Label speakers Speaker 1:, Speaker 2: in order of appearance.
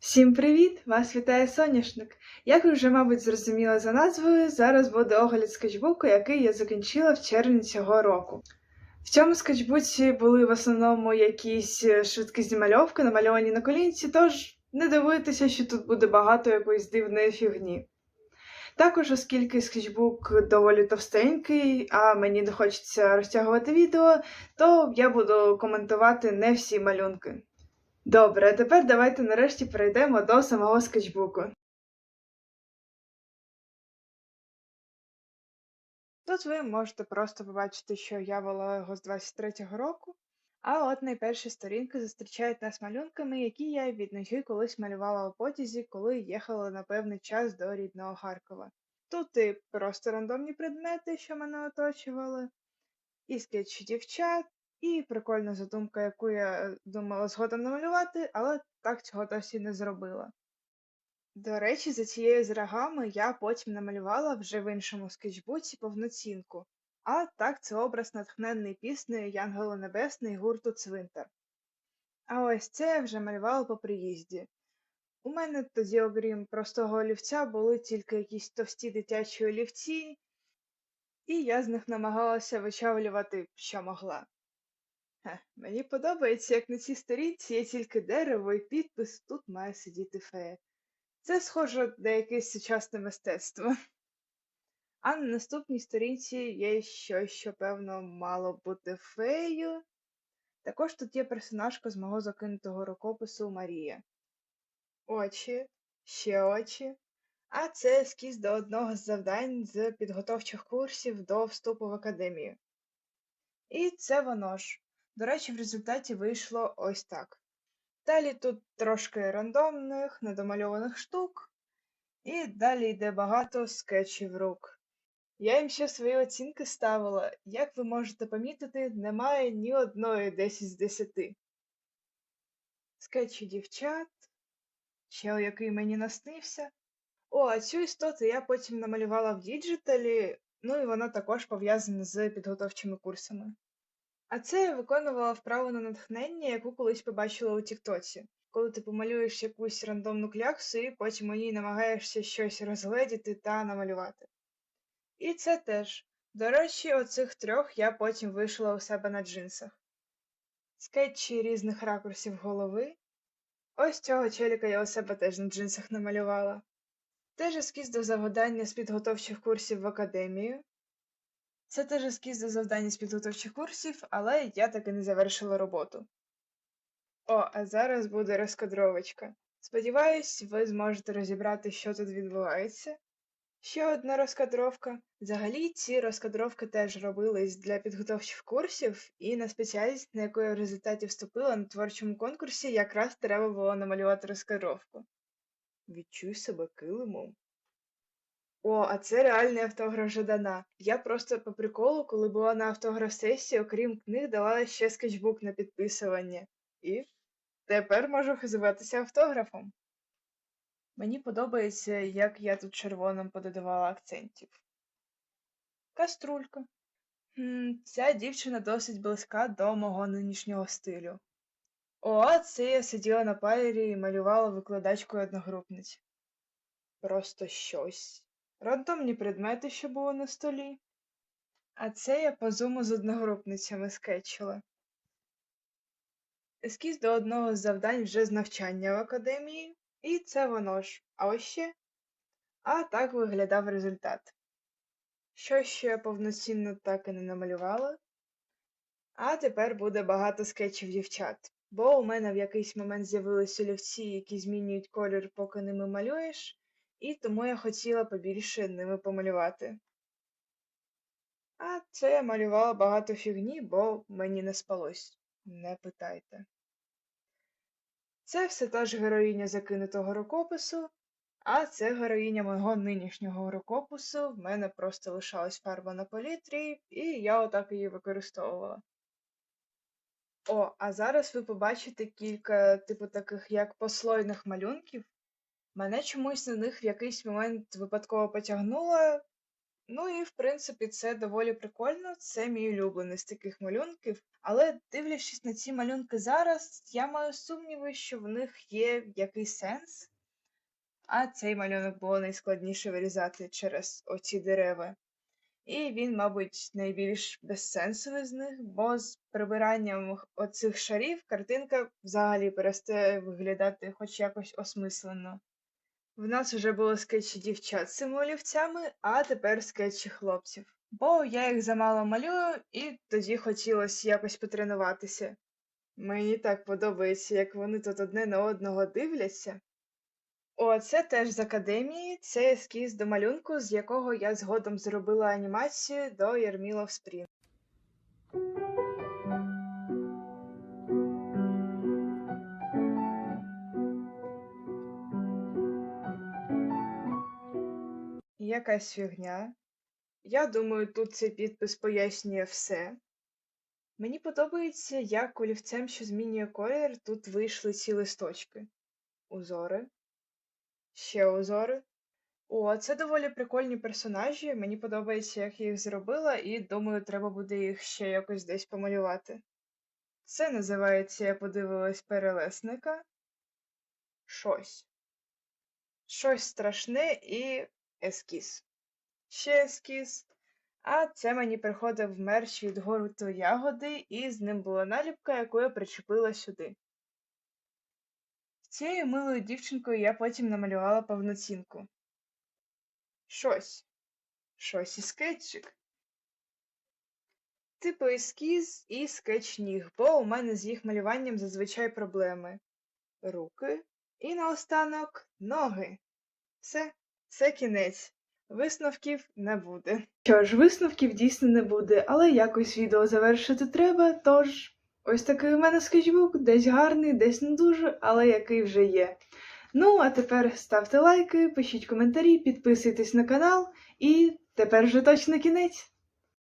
Speaker 1: Всім привіт! Вас вітає соняшник. Як ви вже, мабуть, зрозуміли за назвою, зараз буде огляд скетчбуку, який я закінчила в червні цього року. В цьому скетчбуці були в основному якісь е, швидкі знімальовки, намальовані на колінці, тож не дивуйтеся, що тут буде багато якоїсь дивної фігні. Також, оскільки скетчбук доволі товстенький, а мені не хочеться розтягувати відео, то я буду коментувати не всі малюнки. Добре, а тепер давайте нарешті перейдемо до самого скетчбуку. Тут ви можете просто побачити, що я вела його з 23-го року, а от найперші сторінки зустрічають нас малюнками, які я від ноги колись малювала у потязі, коли їхала на певний час до рідного Харкова. Тут і просто рандомні предмети, що мене оточували, і скетчі дівчат, і прикольна задумка, яку я е, думала згодом намалювати, але так цього досі не зробила. До речі, за цією зрагами я потім намалювала вже в іншому скетчбуці повноцінку. А так це образ натхненний піснею Янголо Небесний гурту Цвинтар. А ось це я вже малювала по приїзді. У мене тоді, окрім простого олівця, були тільки якісь товсті дитячі олівці, і я з них намагалася вичавлювати, що могла. Хе, мені подобається, як на цій сторінці є тільки дерево і підпис тут має сидіти фея. Це схоже на якесь сучасне мистецтво. А на наступній сторінці є щось, що, певно, мало бути феєю. Також тут є персонажка з мого закинутого рукопису Марія. Очі, ще очі. А це ескіз до одного з завдань з підготовчих курсів до вступу в академію. І це воно ж. До речі, в результаті вийшло ось так. Далі тут трошки рандомних, недомальованих штук, і далі йде багато скетчів рук. Я їм ще свої оцінки ставила. Як ви можете помітити, немає ні одної 10 з 10. Скетчі дівчат, чел, який мені наснився. О, а цю істоту я потім намалювала в діджиталі, ну і вона також пов'язана з підготовчими курсами. А це я виконувала вправу на натхнення, яку колись побачила у Тіктоці, коли ти помалюєш якусь рандомну кляксу і потім у ній намагаєшся щось розгледіти та намалювати. І це теж. До речі, оцих трьох я потім вийшла у себе на джинсах. Скетчі різних ракурсів голови. Ось цього челіка я у себе теж на джинсах намалювала. Теж ескіз до завдання з підготовчих курсів в академію. Це теж ескіз до завдання з підготовчих курсів, але я таки не завершила роботу. О, а зараз буде розкадровочка. Сподіваюсь, ви зможете розібрати, що тут відбувається. Ще одна розкадровка. Взагалі, ці розкадровки теж робились для підготовчих курсів, і на спеціальність, на яку я в результаті вступила на творчому конкурсі, якраз треба було намалювати розкадровку. Відчуй себе килимом. О, а це реальний автограф Жадана. Я просто по приколу, коли була на автограф-сесії, окрім книг, дала ще скетчбук на підписування. І тепер можу хизуватися автографом. Мені подобається, як я тут червоним пододавала акцентів. Каструлька. Хм, ця дівчина досить близька до мого нинішнього стилю. О, це я сиділа на паєрі і малювала викладачкою одногрупниць. Просто щось. Рандомні предмети, що були на столі. А це я по зуму з одногрупницями скетчила. Ескіз до одного з завдань вже з навчання в академії, і це воно ж. А ось ще. А так виглядав результат. Що ще я повноцінно так і не намалювала. А тепер буде багато скетчів дівчат, бо у мене в якийсь момент з'явились олівці, які змінюють колір, поки ними малюєш, і тому я хотіла побільше ними помалювати. А це я малювала багато фігні, бо мені не спалось. Не питайте. Це все та ж героїня закинутого рукопису, а це героїня мого нинішнього рукопису. В мене просто лишалась фарба на палітрі, і я отак її використовувала. О, а зараз ви побачите кілька, типу, таких як послойних малюнків. Мене чомусь на них в якийсь момент випадково потягнуло. Ну і, в принципі, це доволі прикольно. Це мій улюблений з таких малюнків. Але дивлячись на ці малюнки зараз, я маю сумніви, що в них є якийсь сенс. А цей малюнок було найскладніше вирізати через оці дерева. І він, мабуть, найбільш безсенсовий з них, бо з прибиранням оцих шарів картинка взагалі перестає виглядати хоч якось осмислено. В нас вже було скетчі дівчат з цими олівцями, а тепер скетчі хлопців. Бо я їх замало малюю, і тоді хотілося якось потренуватися. Мені так подобається, як вони тут одне на одного дивляться. О, це теж з академії, це ескіз до малюнку, з якого я згодом зробила анімацію до Ярміла в Спрінг. Якась фігня. Я думаю, тут цей підпис пояснює все. Мені подобається, як олівцем, що змінює колір, тут вийшли ці листочки. Узори. Ще узори. О, це доволі прикольні персонажі. Мені подобається, як я їх зробила, і думаю, треба буде їх ще якось десь помалювати. Це називається, я подивилась перелесника. Щось. Щось страшне і ескіз. Ще ескіз. А це мені приходив мерч від гурту ягоди, і з ним була наліпка, яку я причепила сюди. Цією милою дівчинкою я потім намалювала повноцінку. Щось. Щось і скетчик. Типу ескіз і скетч ніг, бо у мене з їх малюванням зазвичай проблеми. Руки і наостанок ноги. Все, це кінець. Висновків не буде. Що ж, висновків дійсно не буде, але якось відео завершити треба, тож ось такий у мене скетчбук, десь гарний, десь не дуже, але який вже є. Ну, а тепер ставте лайки, пишіть коментарі, підписуйтесь на канал, і тепер вже точно кінець.